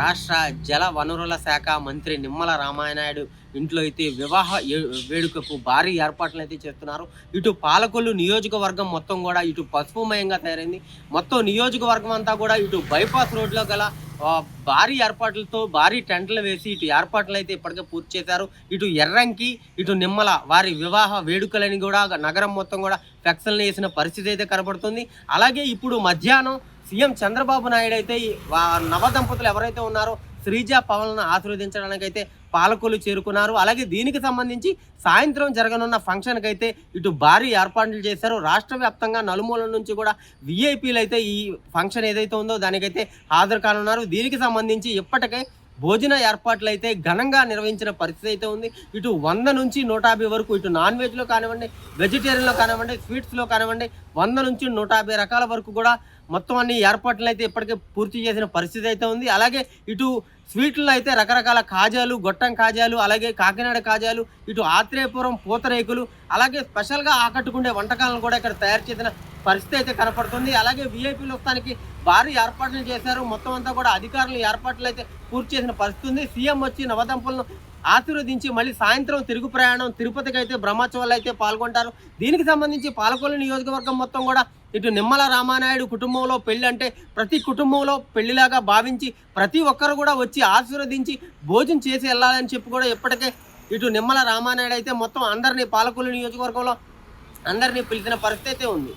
రాష్ట్ర జల వనరుల శాఖ మంత్రి నిమ్మల రామానాయుడు ఇంట్లో అయితే వివాహ వేడుకకు భారీ ఏర్పాట్లు అయితే చేస్తున్నారు. ఇటు పాలకొల్లు నియోజకవర్గం మొత్తం కూడా ఇటు పసుపుమయంగా తయారైంది. మొత్తం నియోజకవర్గం అంతా కూడా ఇటు బైపాస్ రోడ్లో గల భారీ ఏర్పాట్లతో భారీ టెంట్లు వేసి ఇటు ఏర్పాట్లు అయితే ఇప్పటికే పూర్తి చేశారు. ఇటు ఎర్రంకి ఇటు నిమ్మల వారి వివాహ వేడుకలని కూడా నగరం మొత్తం కూడా ఫ్లెక్సల్ని వేసిన పరిస్థితి అయితే కనబడుతుంది. అలాగే ఇప్పుడు మధ్యాహ్నం సీఎం చంద్రబాబు నాయుడు అయితే నవ దంపతులు నవదంపతులు ఎవరైతే ఉన్నారో శ్రీజ పవన్ను ఆశీర్వదించడానికి అయితే పాలకులు చేరుకున్నారు. అలాగే దీనికి సంబంధించి సాయంత్రం జరగనున్న ఫంక్షన్కి అయితే ఇటు భారీ ఏర్పాట్లు చేశారు. రాష్ట్ర వ్యాప్తంగా నలుమూలల నుంచి కూడా విఐపీలు అయితే ఈ ఫంక్షన్ ఏదైతే ఉందో దానికైతే హాజరు కానున్నారు. దీనికి సంబంధించి ఇప్పటికే భోజన ఏర్పాట్లు అయితే ఘనంగా నిర్వహించిన పరిస్థితి అయితే ఉంది. ఇటు వంద నుంచి నూట యాభై వరకు ఇటు నాన్ వెజ్లో కానివ్వండి వెజిటేరియన్లో కానివ్వండి స్వీట్స్లో కానివ్వండి వంద నుంచి నూట యాభై రకాల వరకు కూడా మొత్తం అన్ని ఏర్పాట్లు అయితే ఇప్పటికే పూర్తి చేసిన పరిస్థితి అయితే ఉంది. అలాగే ఇటు స్వీట్లో అయితే రకరకాల కాజాలు గొట్టం కాజాలు అలాగే కాకినాడ కాజాలు ఇటు ఆత్రేయపురం పూతరేకులు అలాగే స్పెషల్గా ఆకట్టుకునే వంటకాలను కూడా ఇక్కడ తయారు చేసిన పరిస్థితి అయితే కనపడుతుంది. అలాగే వీఐపీలు వస్తానికి భారీ ఏర్పాట్లు చేశారు. మొత్తం అంతా కూడా అధికారులు ఏర్పాట్లు అయితే పూర్తి చేసిన పరిస్థితి ఉంది. సీఎం వచ్చి నవదంపలను ఆశీర్వదించి మళ్ళీ సాయంత్రం తిరుగు ప్రయాణం తిరుపతికి అయితే బ్రహ్మోత్సవాలు అయితే పాల్గొంటారు. దీనికి సంబంధించి పాలకొల్లు నియోజకవర్గం మొత్తం కూడా ఇటు నిమ్మల రామానాయుడు కుటుంబంలో పెళ్ళి అంటే ప్రతి కుటుంబంలో పెళ్ళిలాగా భావించి ప్రతి ఒక్కరు కూడా వచ్చి ఆశీర్వదించి భోజనం చేసి వెళ్ళాలని చెప్పి కూడా ఇప్పటికే ఇటు నిమ్మల రామానాయుడు అయితే మొత్తం అందరినీ పాలకొల్లు నియోజకవర్గంలో అందరినీ పిలిచిన పరిస్థితి అయితే ఉంది.